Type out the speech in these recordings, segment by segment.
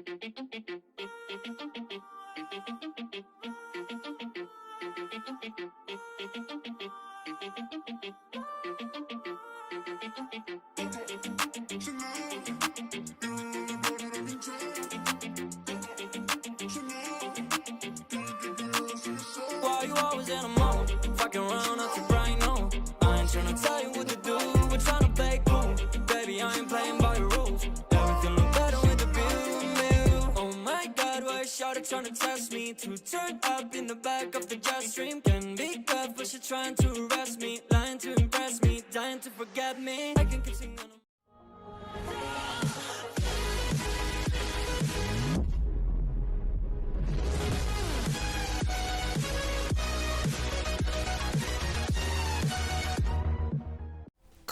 Why you always in a mode? Fucking around at the bright no. I ain't tryna tell you what to why is Shawty tryna test me? To turn up in the back of the jet stream. Can be good, but she trying to arrest me. Lying to impress me. Dying to forget me. I can keep singing. on.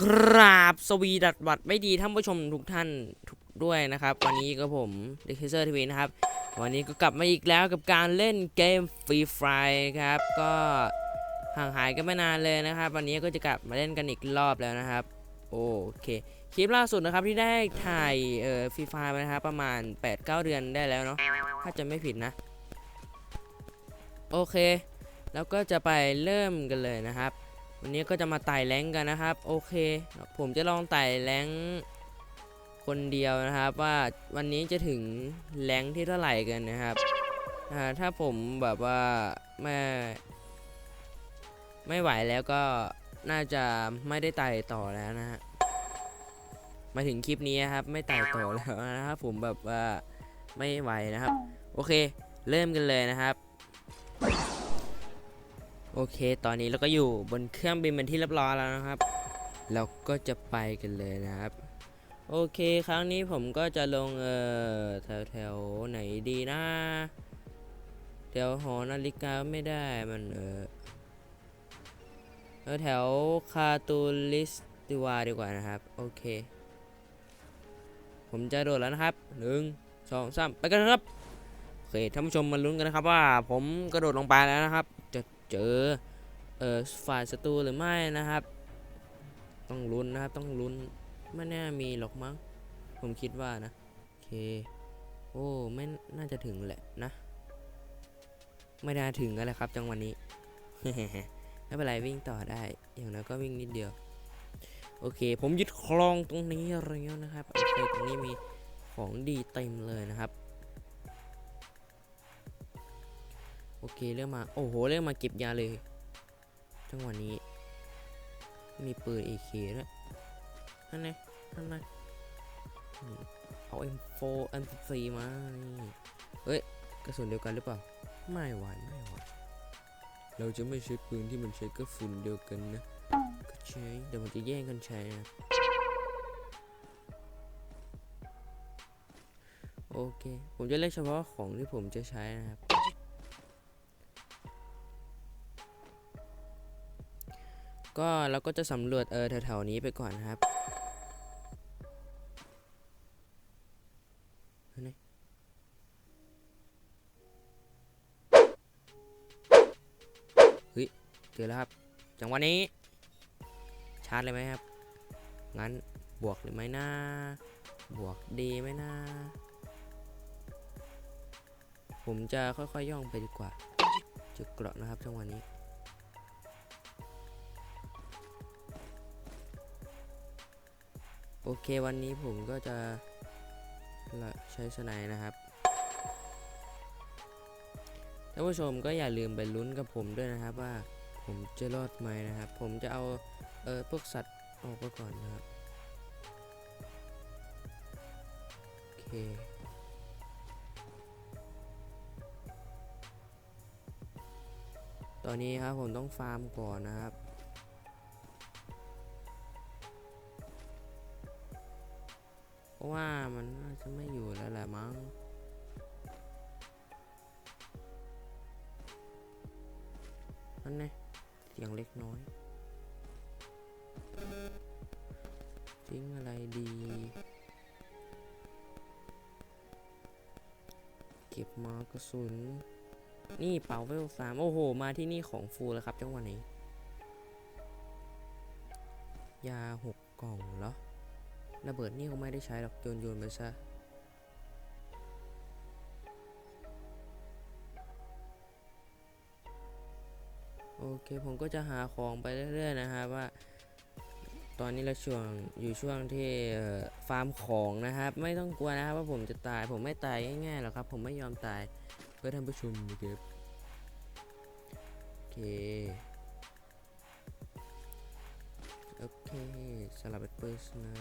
กราบสวีดัดบัดไม่ดีท่านผู้ชมทุกท่านทุก ด้วยนะครับ วันนี้ก็ผมเดคเซอร์ทีวีนะครับ วันนี้ก็กลับมาอีกแล้วกับการเล่นเกมฟรีไฟครับ ก็ห่างหายกันไม่นานเลยนะครับ วันนี้ก็จะกลับมาเล่นกันอีกรอบแล้วนะครับ โอเค คลิปล่าสุดนะครับที่ได้ถ่ายเอ่อฟรีไฟมานะครับประมาณ 8-9 เดือนได้แล้วเนาะ ถ้าจะไม่ผิดนะ โอเค แล้วก็จะไปเริ่มกันเลยนะครับวันนี้ก็จะมาไต่แรงกันนะครับ โอเค ผมจะลองไต่แรง คนเดียวนะครับ ว่าวันนี้จะถึงแรงที่เท่าไหร่กันนะครับถ้าผมแบบว่าไม่ไม่ไหวแล้วก็น่าจะไม่ได้ไต่ต่อแล้วนะฮะมาถึงคลิปนี้นครับ ไม่ไต่ต่อแล้วนะครับผมแบบว่าไม่ไหวนะครับ โอเค เริ่มกันเลยนะครับ โอเค ตอนนี้เราก็อยู่บนเครื่องบินเป็นที่เรียบร้อยแล้วนะครับ เราก็จะไปกันเลยนะครับ โอเคครั้งนี้ผมก็จะลงเอ่อแถวแถวๆไหนดีนะแถวหอนาฬิกาไม่ได้มันเออแถวแถวคาตูลิสติวาดีกว่านะครับ โอเค ผมจะโดดแล้วนะครับหนึ่งสองสามไปกันครับโอเคท่านผู้ชมมาลุ้นกันนะครับว่า ผมกระโดดลงไปแล้วนะครับ จะเจอเอ่อฝ่ายศัตรูหรือไม่นะครับ ต้องลุ้นนะครับต้องลุ้น ไม่น่ามีหรอกมั้ง ผมคิดว่านะ โอเค โอ้ไม่น่าจะถึงแหละนะ ไม่น่าถึงกันแหละครับ จังวะนี้ ไม่เป็นไรวิ่งต่อได้ อย่างน้อยก็วิ่งนิดเดียว โอเค ผมยึดครองตรงนี้แล้วนะครับ โอเค ตรงนี้มีของดีเต็มเลยนะครับ โอเคเริ่มมา โอ้โหเริ่มมาเก็บยาเลย จังหวะนี้ มีปืน AK ด้วย นั่นไงนั่นไงเอา M4 M14 มานี่เฮ้ย กระสุนเดียวกันหรือเปล่า ไม่ไหวไม่ไหวเราจะไม่ใช้ปืนที่มันใช้กระสุนเดียวกันนะ ก็ใช้เดี๋ยวมันจะแย่งกันใช้นะโอเค ผมจะเลือกเฉพาะของที่ผมจะใช้นะครับ ก็เราก็จะสำรวจเออแถวๆนี้ไปก่อนนะครับ แล้วครับจังหวะนี้ ชาร์จเลยไหมครับ งั้นบวกหรือไม่นะบวกดีไหมนะผมจะค่อยๆย่องไปดีกว่า จุดเกราะนะครับจังหวะนี้โอเควันนี้ผมก็จะใช้สไนด์นะครับท่านผู้ชมก็อย่าลืมไปลุ้นกับผมด้วยนะครับว่า ผมจะรอดไหมนะครับ ผมจะเอาเออพวกสัตว์ออกไปก่อนนะครับ โอเคตอนนี้ครับผมต้องฟาร์มก่อนนะครับ เพราะว่ามันน่าจะไม่อยู่แล้วแหละมั้งนั่นไง เสียงเล็กน้อย ทิ้งอะไรดี เก็บมากระสุน นี่เป่าเวลสามโอ้โห มาที่นี่ของฟูลแล้วครับจังหวะนี้ ยาหกกล่องเหรอระเบิดนี่คงไม่ได้ใช้หรอกโยนโยนไปซะ เคผมก็จะหาของไปเรื่อยๆนะครับว่า ตอนนี้เราช่วงอยู่ช่วงที่ฟาร์มของนะครับ ไม่ต้องกลัวนะครับว่าผมจะตายผมไม่ตายง่ายๆหรอกครับ ผมไม่ยอมตายเพื่อท่านผู้ชมนะครับโอเคโอเคสลับเป็นเปอร์สนะ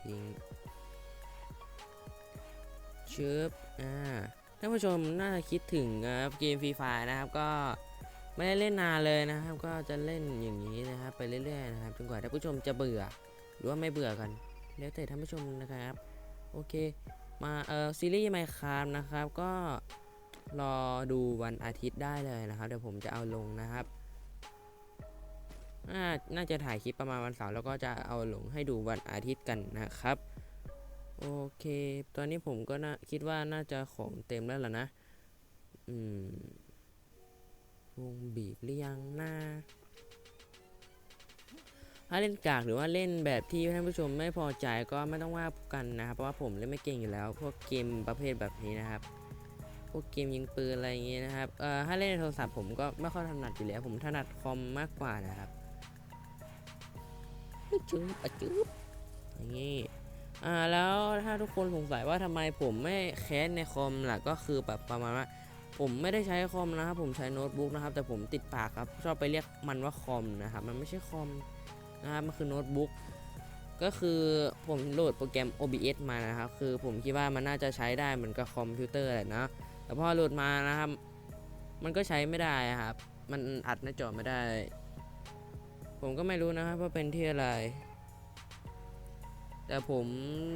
ทิ้งชึบอ่า ท่านผู้ชมน่าจะคิดถึงครับเกมฟรีไฟนะครับก็ไม่ได้เล่นนานเลยนะครับ ก็จะเล่นอย่างนี้นะครับไปเรื่อยๆนะครับจนกว่าท่านผู้ชมจะเบื่อ หรือว่าไม่เบื่อกัน แล้วแต่ท่านผู้ชมนะครับโอเคมาเออซีรีส์ไมค์คามนะครับก็รอดูวันอาทิตย์ได้เลยนะครับ เดี๋ยวผมจะเอาลงนะครับ น่าจะถ่ายคลิปประมาณวันเสาร์แล้วก็จะเอาลงให้ดูวันอาทิตย์กันนะครับ โอเค ตอนนี้ผมก็น่าคิดว่าน่าจะของเต็มแล้วล่ะนะ อืม วงบีบหรือยังนะ ถ้าเล่นกากหรือว่าเล่นแบบที่ท่านผู้ชมไม่พอใจก็ไม่ต้องว่ากันนะครับ เพราะว่าผมเล่นไม่เก่งอยู่แล้ว พวกเกมประเภทแบบนี้นะครับ พวกเกมยิงปืนอะไรอย่างเงี้ยนะครับ เอ่อ ถ้าเล่นในโทรศัพท์ผมก็ไม่ค่อยถนัดอยู่แล้ว ผมถนัดคอมมากกว่านะครับจื๊บอะจื๊บอย่างงี้ อ่าแล้วถ้าทุกคนสงสัยว่าทำไมผมไม่แคสในคอมล่ะก็คือแบบประมาณว่าผมไม่ได้ใช้คอมนะครับผมใช้โน้ตบุ๊กนะครับ แต่ผมติดปากครับชอบไปเรียกมันว่าคอมนะครับมันไม่ใช่คอมนะครับมันคือโน้ตบุ๊กก็คือผมโหลดโปรแกรม OBS มานะครับ คือผมคิดว่ามันน่าจะใช้ได้เหมือนกับคอมพิวเตอร์แหละนะแต่พอโหลดมานะครับ มันก็ใช้ไม่ได้ครับ มันอัดหน้าจอไม่ได้ ผมก็ไม่รู้นะครับว่าเป็นที่อะไร แต่ผม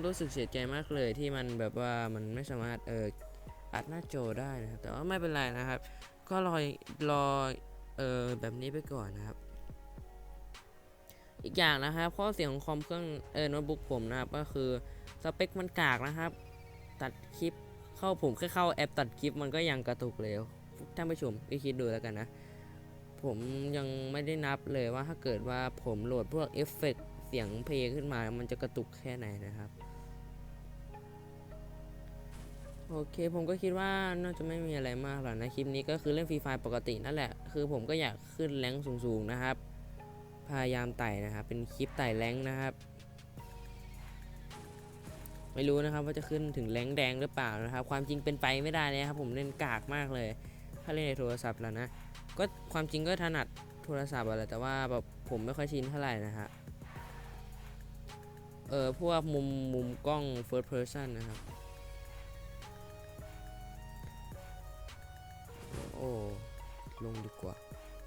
รู้สึกเสียใจมากเลยที่มันแบบว่ามันไม่สามารถเอออัดหน้าจอได้นะครับ แต่ว่าไม่เป็นไรนะครับ ก็รอรอเออแบบนี้ไปก่อนนะครับ อีกอย่างนะครับข้อเสียของคอมเครื่องเออโน้ตบุ๊กผมนะครับ ก็คือสเปคมันกากนะครับ ตัดคลิปเข้าผมแค่เข้าแอปตัดคลิปมันก็ยังกระตุกเลยท่านผู้ชมไปคิดดูแล้วกันนะ ผมยังไม่ได้นับเลยว่าถ้าเกิดว่าผมโหลดพวกเอฟเฟกต์ เสียงเพลงขึ้นมามันจะกระตุกแค่ไหนนะครับ โอเคผมก็คิดว่าน่าจะไม่มีอะไรมากหรอกนะคลิปนี้ก็คือเล่นฟรีไฟปกตินั่นแหละ คือผมก็อยากขึ้นแรงสูงๆนะครับ พยายามไต่นะครับ เป็นคลิปไต่แรงนะครับ ไม่รู้นะครับว่าจะขึ้นถึงแรงแดงหรือเปล่านะครับ ความจริงเป็นไปไม่ได้เลยครับ ผมเล่นกากมากเลย ถ้าเล่นในโทรศัพท์แล้วนะ ก็ความจริงก็ถนัดโทรศัพท์อะไรแต่ว่าแบบผมไม่ค่อยชินเท่าไหร่นะฮะ เออพวกมุมมุมกล้อง first person นะครับ โอ้ลงดีกว่า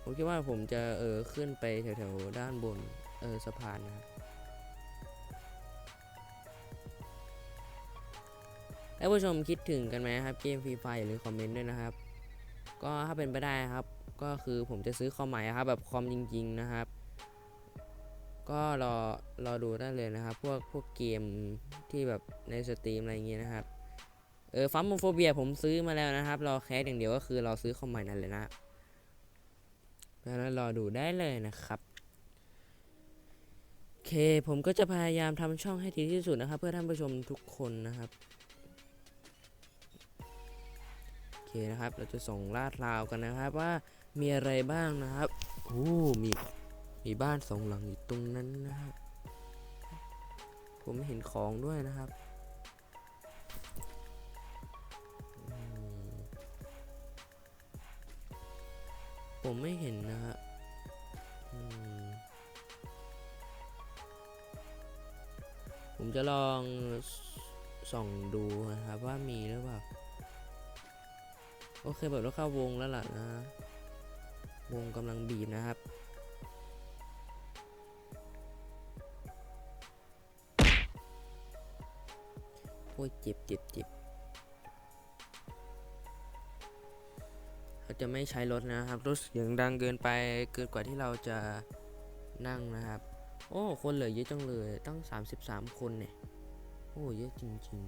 ผมคิดว่าผมจะเออขึ้นไปแถวๆด้านบน เออสะพานนะครับแล้วผู้ชมคิดถึงกันไหมครับ เกมฟรีไฟหรือคอมเมนต์ด้วยนะครับ ก็ถ้าเป็นไปได้ครับ ก็คือผมจะซื้อคอมใหม่ครับแบบคอมจริง ๆ นะครับ ก็รอรอดูได้เลยนะครับ พวกพวกเกมที่แบบในสตรีมอะไรอย่างเงี้ยนะครับ เออฟัมโมโฟเบียผมซื้อมาแล้วนะครับ รอแคสอย่างเดียวก็คือเราซื้อคอมใหม่นั่นเลยนะเพราะฉะนั้นรอดูได้เลยนะครับโอเคผมก็จะพยายามทำช่องให้ดีที่สุดนะครับ เพื่อท่านผู้ชมทุกคนนะครับโอเคนะครับ เราจะส่งลาดราวกันนะครับว่ามีอะไรบ้างนะครับโอ้มี มีบ้านสองหลังอยู่ตรงนั้นนะครับผมเห็นของด้วยนะครับ ผมไม่เห็นนะฮะผมจะลองสส่องดูนะครับว่ามีหรือเปล่า โอเคแบบเราเข้าวงแล้วล่ะนะ วงกำลังบีบนะครับ โอ้ยเจ็บเจ็บเจ็บเราจะไม่ใช้รถนะครับรถเสียงดังเกินไปเกินกว่าที่เราจะนั่งนะครับ โอ้คนเหลือเยอะจังเลยตั้ง 33 คนเนี่ยโอ้เยอะจริง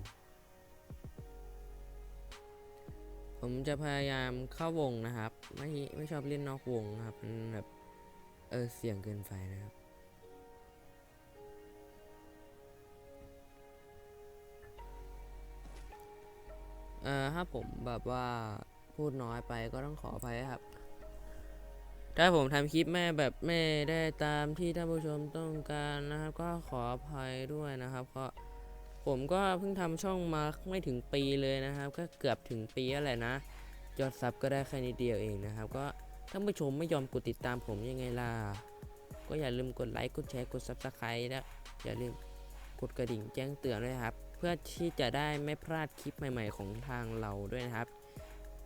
ๆ ผมจะพยายามเข้าวงนะครับ ไม่ไม่ชอบเล่นนอกวงนะครับมันแบบเออเสี่ยงเกินไปนะครับ เอ่อถ้าผมแบบว่าพูดน้อยไปก็ต้องขออภัยครับ ถ้าผมทำคลิปแม่แบบไม่ได้ตามที่ท่านผู้ชมต้องการนะครับ ก็ขออภัยด้วยนะครับเพราะผมก็เพิ่งทำช่องมาไม่ถึงปีเลยนะครับ ก็เกือบถึงปีแล้วแหละนะยอดซับก็ได้แค่นิดเดียวเองนะครับ ก็ท่านผู้ชมไม่ยอมกดติดตามผมยังไงล่ะก็อย่าลืมกดไลค์กดแชร์กด subscribe และอย่าลืมกดกระดิ่งแจ้งเตือนด้วยครับ พื่อที่จะได้ไม่พลาดคลิปใหม่ ๆ ของทางเราด้วยนะครับ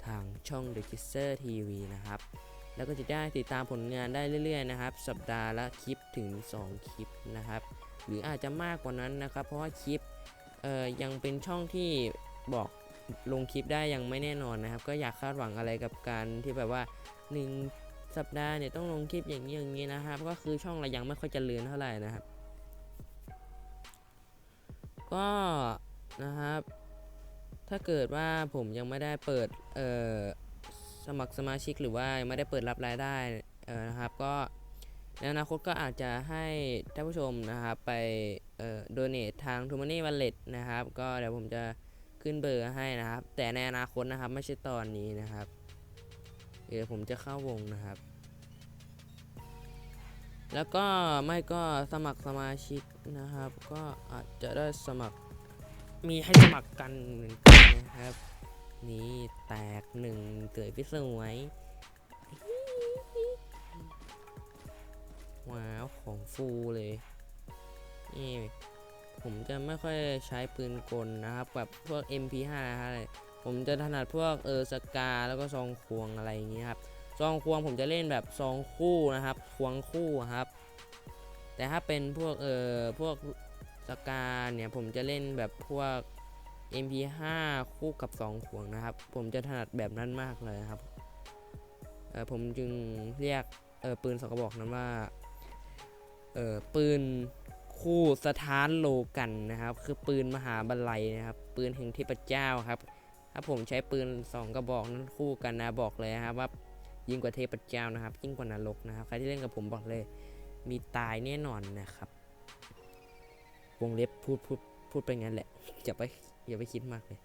ทางช่อง The Kisser TV นะครับ แล้วก็จะได้ติดตามผลงานได้เรื่อย ๆ นะครับ สัปดาห์ละคลิปถึง 2 คลิปนะครับ หรืออาจจะมากกว่านั้นนะครับ เพราะว่าคลิปเอ่อยังเป็นช่องที่บอกลงคลิปได้ยังไม่แน่นอนนะครับ ก็อยากคาดหวังอะไรกับการที่แบบว่า 1 สัปดาห์เนี่ยต้องลงคลิปอย่างนี้อย่างนี้นะครับ ก็คือช่องเรายังไม่ค่อยเจริญเท่าไหร่นะครับ ก็นะครับ ถ้าเกิดว่าผมยังไม่ได้เปิดเอ่อสมัครสมาชิกหรือว่ายังไม่ได้เปิดรับรายได้เออนะครับ ก็ในอนาคตก็อาจจะให้ท่านผู้ชมนะครับไปเอ่อโดเนททาง t ูมานี่วัลเล็ตนะครับ ก็เดี๋ยวผมจะขึ้นเบอร์ให้นะครับ แต่ในอนาคตนะครับไม่ใช่ตอนนี้นะครับ เดี๋ยวผมจะเข้าวงนะครับ แล้วก็ไม่ก็สมัครสมาชิกนะครับ ก็อาจจะได้สมัครมีให้สมัครกันเหมือนกันนะครับ นี่แตกหนึ่งเตยพี่สวย ว้าว ของฟูเลยนี่ผมจะไม่ค่อยใช้ปืนกลนะครับแบบพวก MP5 นะครับผมจะถนัดพวกเออสกาแล้วก็ซองควงอะไรอย่างนี้ครับ ซองควงผมจะเล่นแบบซองคู่นะครับควงคู่ครับ แต่ถ้าเป็นพวกเอ่อพวกสกาเนี่ยผมจะเล่นแบบพวก MP5 คู่กับสองขวงนะครับ ผมจะถนัดแบบนั้นมากเลยครับเออผมจึงเรียกเออปืนสองกระบอกนั้นว่าเออปืนคู่สถานโลกันนะครับ คือปืนมหาบัลลัยนะครับ ปืนแห่งเทพเจ้าครับ ถ้าผมใช้ปืนสองกระบอกนั้นคู่กันนะบอกเลยนะครับว่า ยิ่งกว่าเทพเจ้านะครับ ยิ่งกว่านรกนะครับ ใครที่เล่นกับผมบอกเลย มีตายแน่นอนนะครับ วงเล็บพูดพูดพูดไปงั้นแหละจะไปอย่าไปคิดมากเลย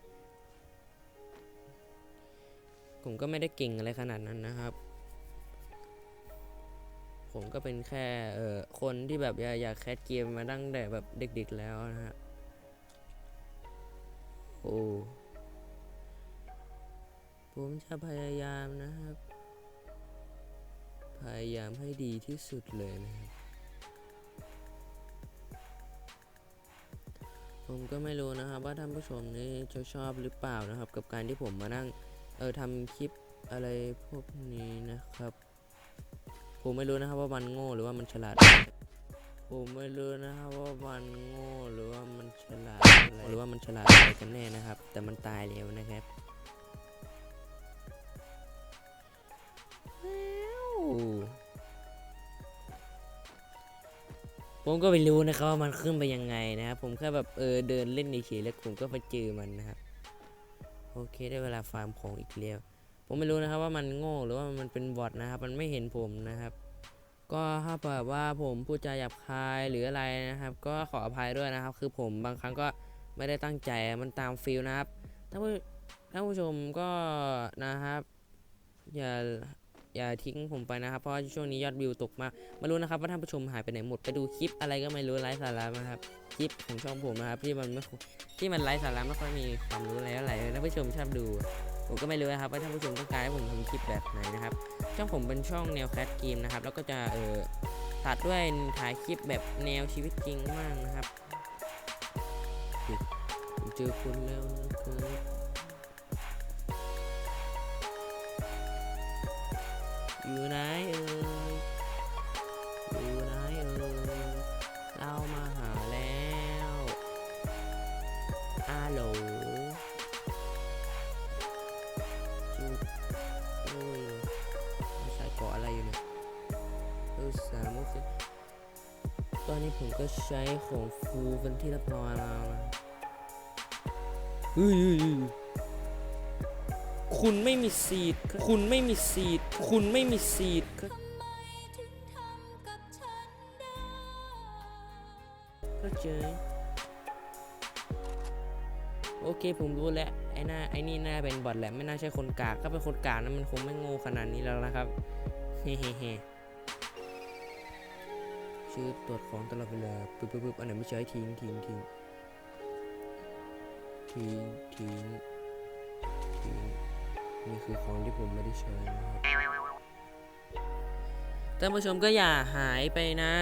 ผมก็ไม่ได้เก่งอะไรขนาดนั้นนะครับ ผมก็เป็นแค่เอ่อคนที่แบบอยากอยากแคสเกมมาตั้งแต่แบบเด็กๆแล้วนะฮะโอ้ผมจะพยายามนะครับ พยายามให้ดีที่สุดเลยนะครับ ผมก็ไม่รู้นะครับว่าท่านผู้ชมนี่จะชอบหรือเปล่านะครับ กับการที่ผมมานั่งเออทำคลิปอะไรพวกนี้นะครับ ผมไม่รู้นะครับว่ามันโง่หรือว่ามันฉลาด ผมไม่รู้นะครับว่ามันโง่หรือว่ามันฉลาดอะไรหรือว่ามันฉลาดอะไรกันแน่นะครับ แต่มันตายแล้วนะครับ ผมก็ไม่รู้นะครับว่ามันขึ้นไปยังไงนะครับผมแค่แบบเออเดินเล่นเฉยๆแล้วผมก็ไปเจอมันนะครับโอเคได้เวลาฟาร์มของอีกแล้วผมไม่รู้นะครับว่ามันโง่หรือว่ามันเป็นบอทนะครับ มันไม่เห็นผมนะครับ ก็ถ้าแบบว่าผมพูดจาหยาบคายหรืออะไรนะครับ ก็ขออภัยด้วยนะครับ คือผมบางครั้งก็ไม่ได้ตั้งใจมันตามฟิลนะครับท่านผู้ท่านผู้ชมก็นะครับอย่า อย่าทิ้งผมไปนะครับ เพราะว่าช่วงนี้ยอดวิวตกมากไม่รู้นะครับว่าท่านผู้ชมหายไปไหนหมดไปดูคลิปอะไรก็ไม่รู้ไร้สาระนะครับคลิปของช่องผมนะครับที่มันไม่ที่มันไร้สาระไม่ค่อยมีความรู้อะไรเท่าไรท่านผู้ชมชอบดู ผมก็ไม่รู้นะครับว่าท่านผู้ชมต้องการให้ผมทำคลิปแบบไหนนะครับช่องผมเป็นช่องแนวแคสเกมนะครับแล้วก็จะเออตัดด้วยถ่ายคลิปแบบแนวชีวิตจริงมากนะครับผมเจอคนแล้วนะครับ อยู่ไหนเอ่ยอยู่ไหนเอ่ยเรามาหาแล้วอาโหลจุดโอ้ยใส่เกาะอะไรอยู่เนี่ยเออสามโอเคตอนนี้ผมก็ใช้ของฟูเป็นที่เรียบร้อยแล้วนะเฮ้ยเฮ้ยเฮ้ย คุณไม่มีซีดคุณไม่มีซีดคุณไม่มีซีดกับฉันได้เข้าใจโอเคผมรู้แล้วไอ้หน้าไอ้นี่น่าเป็นบอทแหละไม่น่าใช่คนกากถ้าเป็นคนกากนั้นมันคงไม่โง่ขนาดนี้แล้วนะครับเฮ้เฮ้เฮ้ชื่อตรวจของตลอดเวลาปึ๊บปึ๊บปึ๊บอันไหนไม่ใช้ทิ้งทิ้งทิ้งทิ้งทิ้งทิ้ง นี่คือของที่ผมไม่ได้ใช้นะครับท่านผู้ชมก็อย่าหายไปนะ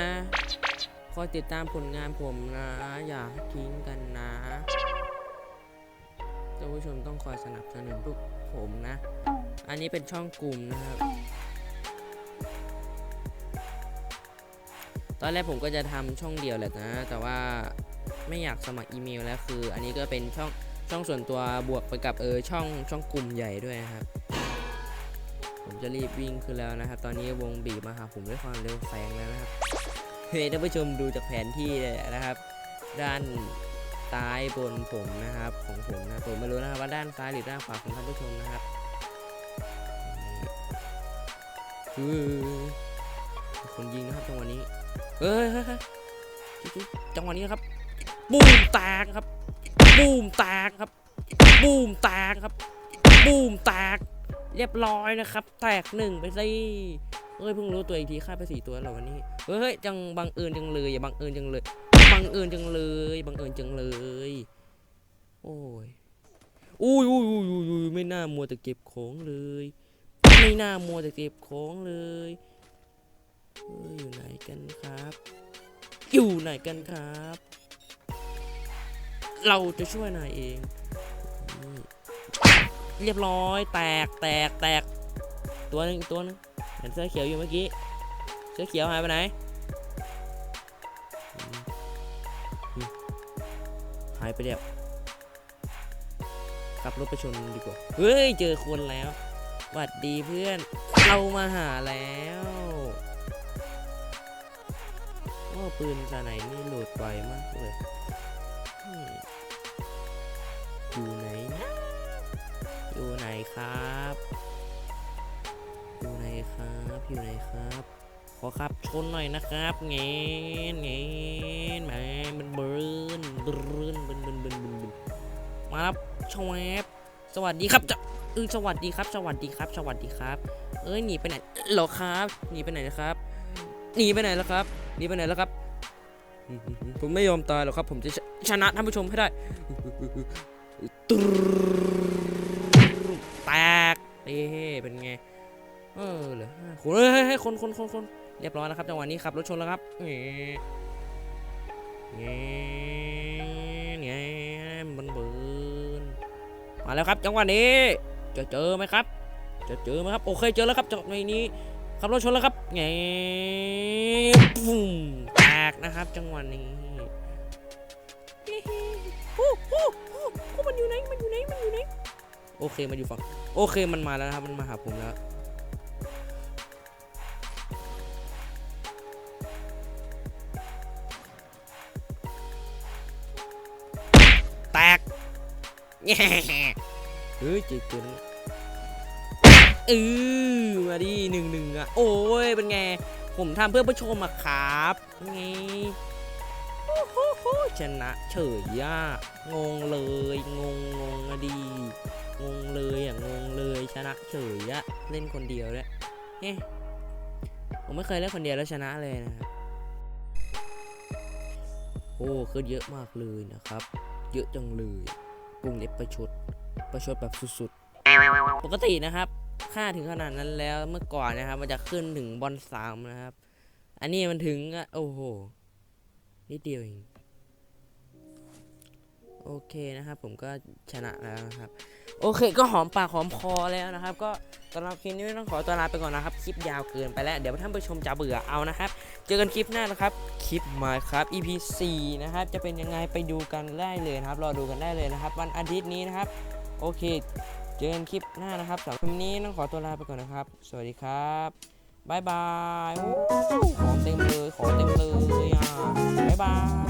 คอยติดตามผลงานผมนะ อย่าทิ้งกันนะท่านผู้ชมต้องคอยสนับสนุนพวกผมนะ อันนี้เป็นช่องกลุ่มนะครับ ตอนแรกผมก็จะทำช่องเดียวแหละนะ แต่ว่าไม่อยากสมัครอีเมลแล้วคือ อันนี้ก็เป็นช่อง ช่องส่วนตัวบวกไปกับเออช่องช่องกลุ่มใหญ่ด้วยนะครับ ผมจะรีบวิ่งขึ้นแล้วนะครับ ตอนนี้วงบีบมาหาผมด้วยความเร็วแซงแล้วนะครับเฮ้ยท่านผู้ชมดูจากแผนที่นะครับ ด้านซ้ายบนผมนะครับ ของผมนะผมไม่รู้นะครับว่าด้านซ้ายหรือด้านขวาของท่านผู้ชมนะครับคือคนยิงนะครับจังหวะนี้เฮ้ยจังหวะนี้นะครับ บูมแตกครับ บูมแตกครับ บูมแตกครับ บูมแตก เรียบร้อยนะครับ แตกหนึ่งไปสิเอ้ยเพิ่งรู้ตัวอีกทีฆ่าไปสี่ตัวแล้ววันนี้ เฮ้ยจังบังเอิญจังเลยอย่าบังเอิญจังเลย บังเอิญจังเลย บังเอิญจังเลย โอ้ยอุ้ยอุ้ยอุ้ยอุ้ยไม่น่ามัวแต่เก็บของเลย ไม่น่ามัวแต่เก็บของเลยอยู่ไหนกันครับ อยู่ไหนกันครับ เราจะช่วยนายเอง เรียบร้อย แตกแตกแตก ตัวหนึงตัวหนึงเห็นเสื้อเขียวอยู่เมื่อกี้ เสื้อเขียวหายไปไหน หายไปแล้วขับรถไปชนดีกว่า เฮ้ย เจอคนแล้วหวัดดีเพื่อน เรามาหาแล้วโอ้ปืนสาไหนนี่โหลดไวมากเลย อยู่ไหนนะ อยู่ไหนครับ อยู่ไหนครับ อยู่ไหนครับ ขอครับชนหน่อยนะครับเงี้ยเงี้ยแหมมันเบิร์นเบิร์นเบิร์นเบิร์นเบิร์นเบิร์นมาครับชวบสวัสดีครับจะเออสวัสดีครับ สวัสดีครับ สวัสดีครับ เอ้ยหนีไปไหนเหรอครับหนีไปไหนนะครับหนีไปไหนแล้วครับหนีไปไหนแล้วครับผมไม่ยอมตายหรอกครับ ผมจะชชนะท่านผู้ชมให้ได้ ตรึ๊แตกเอ้เป็นไง เออเหลือห้าคนเฮ้ยคนคนคนคนเรียบร้อยแล้วครับจังหวะนี้ขับรถชนแล้วครับเงี้ยเงี้ยมันเบิร์นมาแล้วครับจังหวะนี้ จะเจอไหมครับ จะเจอไหมครับ โอเคเจอแล้วครับจังหวะนี้ขับรถชนแล้วครับเงี้ยปุ้มแตกนะครับ จังหวะนี้โอ้โหโอ้โหมันอยู่ไหนมันอยู่ไหนมันอยู่ไหนโอเคมันอยู่ฝั่งโอเคมันมาแล้วนะครับมันมาหาผมแล้วแตกแง่เฮ้ยเจิกนเออมาดิหนึ่งหนึ่งอะโอ้ยเป็นไง ผมทำเพื่อผู้ชมอะครับไงโอ้โหโห ชนะเฉยอะงงเลยงงงงอะดี งงเลยอะงงเลยชนะเฉยอะเล่นคนเดียวเลยเฮ้ผมไม่เคยเล่นคนเดียวแล้วชนะเลยนะครับโอ้ขึ้นเยอะมากเลยนะครับ เยอะจังเลยกรุงเล็บประชดประชดแบบสุดๆ ปกตินะครับค่าถึงขนาดนั้นแล้วเมื่อก่อนนะครับ มันจะขึ้นถึงบอลสามนะครับ อันนี้มันถึงอะโอ้โหนิดเดียวเอง โอเคนะครับ ผมก็ชนะแล้วนะครับ โอเค ก็หอมปากหอมคอแล้วนะครับ ก็สำหรับคลิปนี้ต้องขอตัวลาไปก่อนนะครับ คลิปยาวเกินไปแล้ว เดี๋ยวท่านผู้ชมจะเบื่อเอานะครับ เจอกันคลิปหน้านะครับ คลิปมาครับ EP 4นะครับ จะเป็นยังไงไปดูกันได้เลยนะครับ รอดูกันได้เลยนะครับ วันอาทิตย์นี้นะครับ โอเค เจอกันคลิปหน้านะครับสำหรับคลิปนี้ต้องขอตัวลาไปก่อนนะครับ สวัสดีครับ บายบายโอ้ของเต็มเลยของเต็มเลยอ่ะบายบาย